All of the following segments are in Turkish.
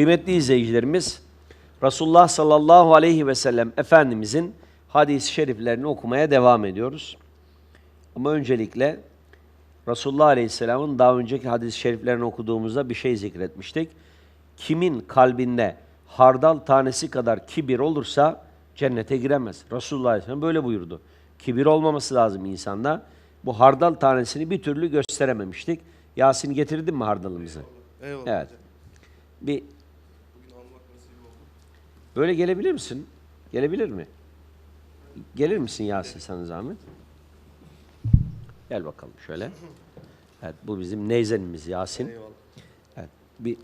Kıymetli izleyicilerimiz, Resulullah sallallahu aleyhi ve sellem Efendimizin hadis-i şeriflerini okumaya devam ediyoruz. Ama öncelikle Resulullah aleyhisselamın daha önceki hadis-i şeriflerini okuduğumuzda bir şey zikretmiştik. Kimin kalbinde hardal tanesi kadar kibir olursa cennete giremez. Resulullah aleyhisselam böyle buyurdu. Kibir olmaması lazım insanda. Bu hardal tanesini bir türlü gösterememiştik. Yasin getirdin mi hardalımızı? Eyvallah Evet. Bir böyle gelebilir misin? Gelebilir mi? Gelir misin Yasin sana zahmet? Gel bakalım şöyle. Evet bu bizim neyzenimiz Yasin. Eyvallah. Evet, bir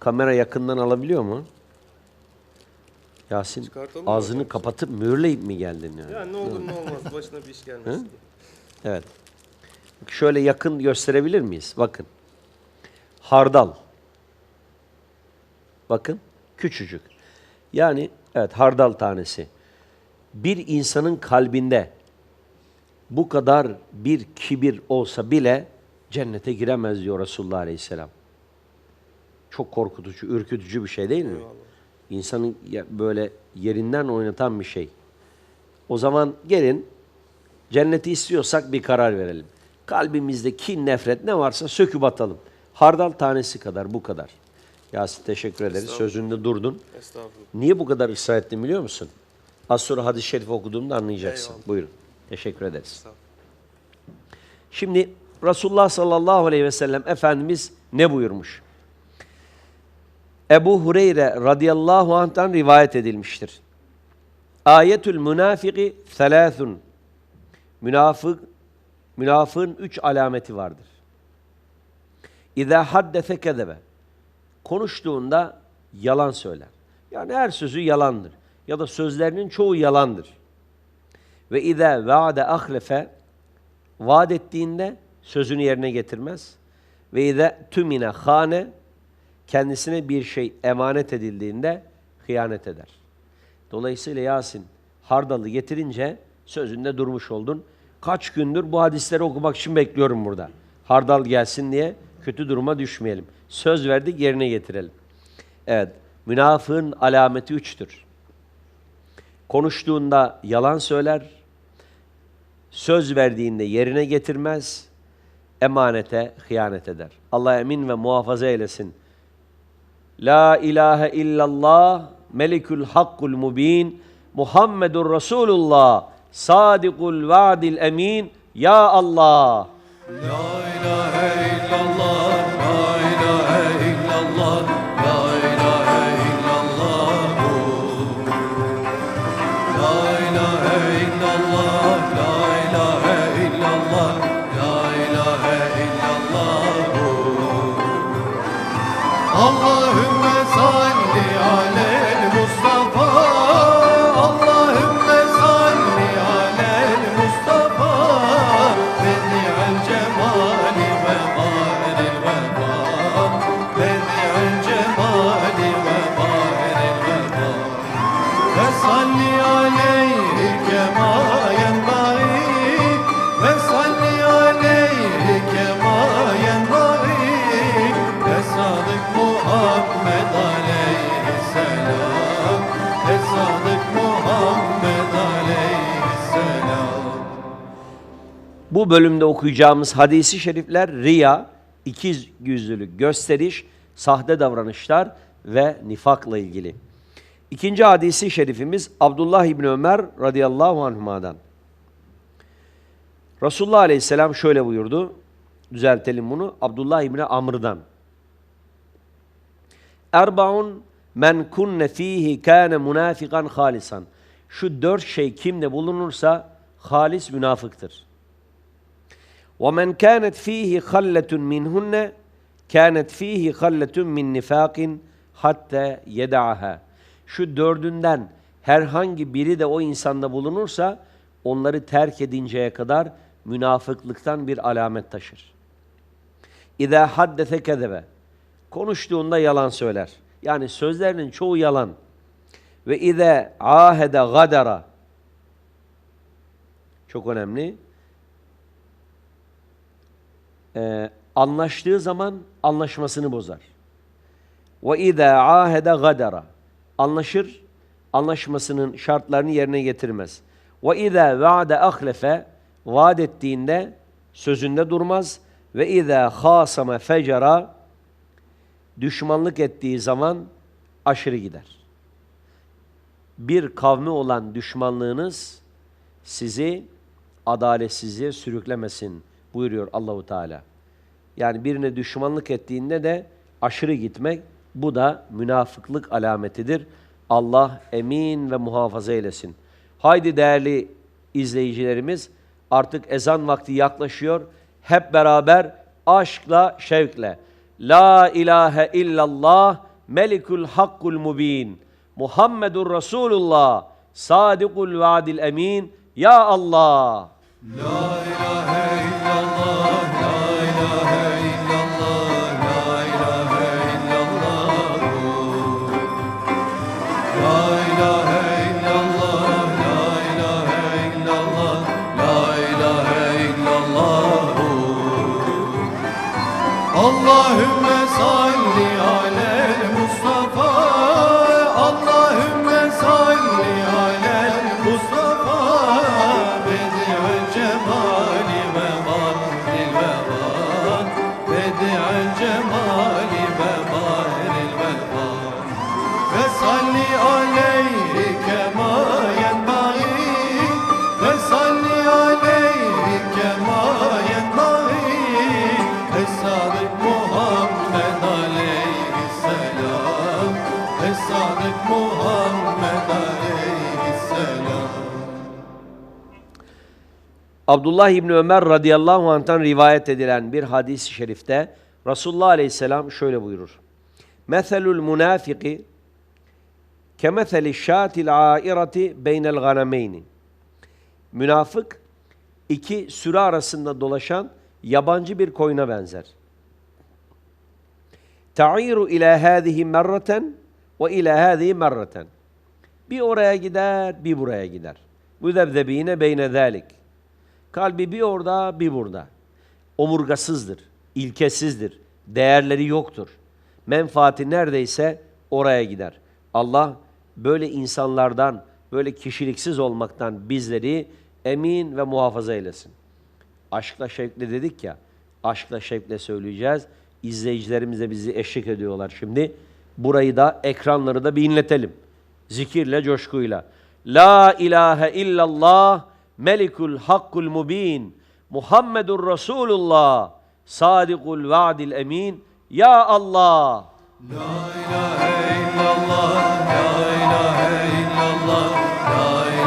kamera yakından alabiliyor mu? Yasin Çıkartalım mı ağzını hocam? kapatıp mühürleyip mi geldin yani? Ya ne olur ne olmaz başına bir iş gelmesin. Evet. Bak Şöyle yakın gösterebilir miyiz? Bakın. Hardal. Bakın küçücük. Yani evet hardal tanesi. Bir insanın kalbinde bu kadar bir kibir olsa bile cennete giremez diyor Resulullah Aleyhisselam. Çok korkutucu, ürkütücü bir şey değil mi? Eyvallah. İnsanın böyle yerinden oynatan bir şey. O zaman gelin cenneti istiyorsak bir karar verelim. Kalbimizde kin, nefret ne varsa söküp atalım. Hardal tanesi kadar bu kadar. Yasin teşekkür ederiz. Sözünde durdun. Estağfurullah. Niye bu kadar ısrar ettim biliyor musun? Az sonra hadis-i şerif okuduğumda anlayacaksın. Eyvallah. Buyurun. Teşekkür ederiz. Şimdi Resulullah sallallahu aleyhi ve sellem Efendimiz ne buyurmuş? Ebu Hureyre radıyallahu anh'tan rivayet edilmiştir. Ayetül münafiki selâthun. Münafık, münafığın üç alameti vardır. İzâ haddese kezebe. Konuştuğunda yalan söyler. Yani her sözü yalandır. Ya da sözlerinin çoğu yalandır. Ve izâ vaade ahlefe vaat ettiğinde sözünü yerine getirmez. Ve izâ tümine hane kendisine bir şey emanet edildiğinde hıyanet eder. Dolayısıyla Yasin hardalı getirince sözünde durmuş oldun. Kaç gündür bu hadisleri okumak için bekliyorum burada. Hardal gelsin diye kötü duruma düşmeyelim. Söz verdik yerine getirelim. Evet, münafığın alameti üçtür. Konuştuğunda yalan söyler, söz verdiğinde yerine getirmez, emanete hıyanet eder. Allah emin ve muhafaza eylesin. La ilahe illallah, melikul hakkul mubin, Muhammedur Resulullah, sadikul vaadil emin, Ya Allah. La Allahümme Bu bölümde okuyacağımız hadisi şerifler riya, ikiz yüzlülük, gösteriş, sahte davranışlar ve nifakla ilgili. İkinci hadisi şerifimiz Abdullah İbni Ömer radıyallahu anhuma'dan. Resulullah aleyhisselam şöyle buyurdu. Düzeltelim bunu. Abdullah İbni Amr'dan. Erbaun men kunne fihi kâne münafikan halisan. Şu dört şey kimde bulunursa halis münafıktır. وَمَنْ كَانَتْ ف۪يهِ خَلَّةٌ مِنْهُنَّ كَانَتْ ف۪يهِ خَلَّةٌ مِنْ نِفَاقٍ hatta يَدَعَهَا Şu dördünden herhangi biri de o insanda bulunursa onları terk edinceye kadar münafıklıktan bir alamet taşır. İza haddese kezebe. Konuştuğunda yalan söyler. Yani sözlerinin çoğu yalan. Ve iza ahede gadara. Çok önemli. Ee, anlaştığı zaman anlaşmasını bozar. Ve izâ âhede. Anlaşır, anlaşmasının şartlarını yerine getirmez. Ve izâ vaade ahlefe. Vaat ettiğinde sözünde durmaz. Ve izâ khâsame fecera. Düşmanlık ettiği zaman aşırı gider. Bir kavmi olan düşmanlığınız sizi adaletsizliğe sürüklemesin buyuruyor Allahu Teala. Yani birine düşmanlık ettiğinde de aşırı gitmek bu da münafıklık alametidir. Allah emin ve muhafaza eylesin. Haydi değerli izleyicilerimiz artık ezan vakti yaklaşıyor. Hep beraber aşkla, şevkle La ilahe illallah melikul hakkul mubin Muhammedur Resulullah sadikul vaadil emin Ya Allah La ilahe Allahümme salli alel Mustafa Abdullah İbni Ömer radıyallahu anh'tan rivayet edilen bir hadis-i şerifte Resulullah aleyhisselam şöyle buyurur. Meselul münafiki kemeseli şatil airati beynel ganameyni. Münafık iki sürü arasında dolaşan yabancı bir koyuna benzer. Ta'iru ila hadihi merraten ve ila hadihi merraten. Bir oraya gider, bir buraya gider. Müzebzebine beyne zalik. Kalbi bir orada, bir burada. Omurgasızdır, ilkesizdir, değerleri yoktur. Menfaati neredeyse oraya gider. Allah böyle insanlardan, böyle kişiliksiz olmaktan bizleri emin ve muhafaza eylesin. Aşkla şevkle dedik ya, aşkla şevkle söyleyeceğiz. İzleyicilerimiz de bizi eşlik ediyorlar şimdi. Burayı da, ekranları da bir inletelim. Zikirle, coşkuyla. La ilahe illallah, melikul hakkul mubin, Muhammedur Resulullah, sadikul vaadil emin. Ya Allah! La ilahe illallah, la ilahe illallah, la ilahe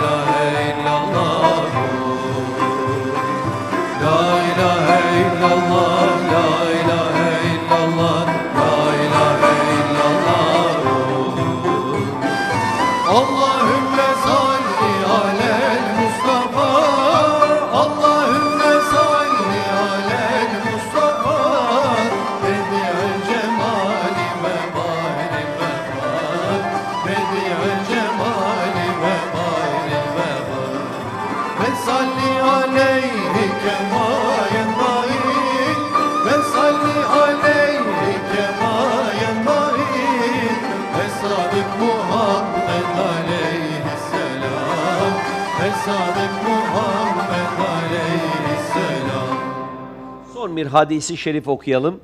Son bir hadisi şerif okuyalım.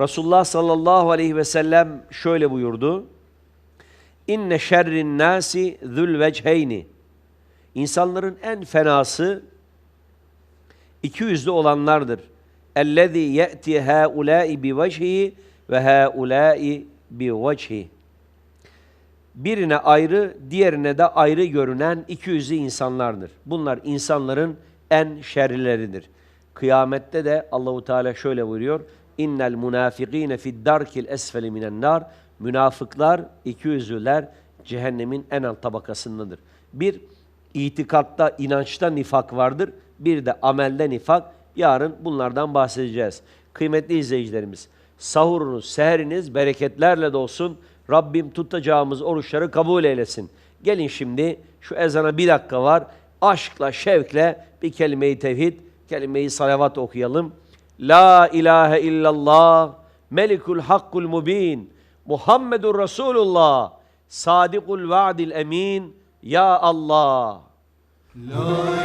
Resulullah sallallahu aleyhi ve sellem şöyle buyurdu. İnne şerrin nasi zül vecheyni. İnsanların en fenası iki yüzlü olanlardır. Ellezî ye'ti hâulâi bi vecihi ve hâulâi bi vecihi. Birine ayrı, diğerine de ayrı görünen iki yüzlü insanlardır. Bunlar insanların en şerlileridir. Kıyamette de Allahu Teala şöyle buyuruyor. İnnel munafikîne fid darkil esfeli minen nar. Münafıklar, iki yüzlüler cehennemin en alt tabakasındadır. Bir, itikatta, inançta nifak vardır. Bir de amelde nifak. Yarın bunlardan bahsedeceğiz. Kıymetli izleyicilerimiz, sahurunuz, seheriniz bereketlerle dolsun. Rabbim tutacağımız oruçları kabul eylesin. Gelin şimdi şu ezana bir dakika var. Aşkla, şevkle bir kelime-i tevhid, kelime-i salavat okuyalım. La ilahe illallah, melikul hakkul mubin, Muhammedur Resulullah sadikul vaadil emin ya Allah La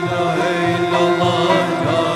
ilahe illallah, la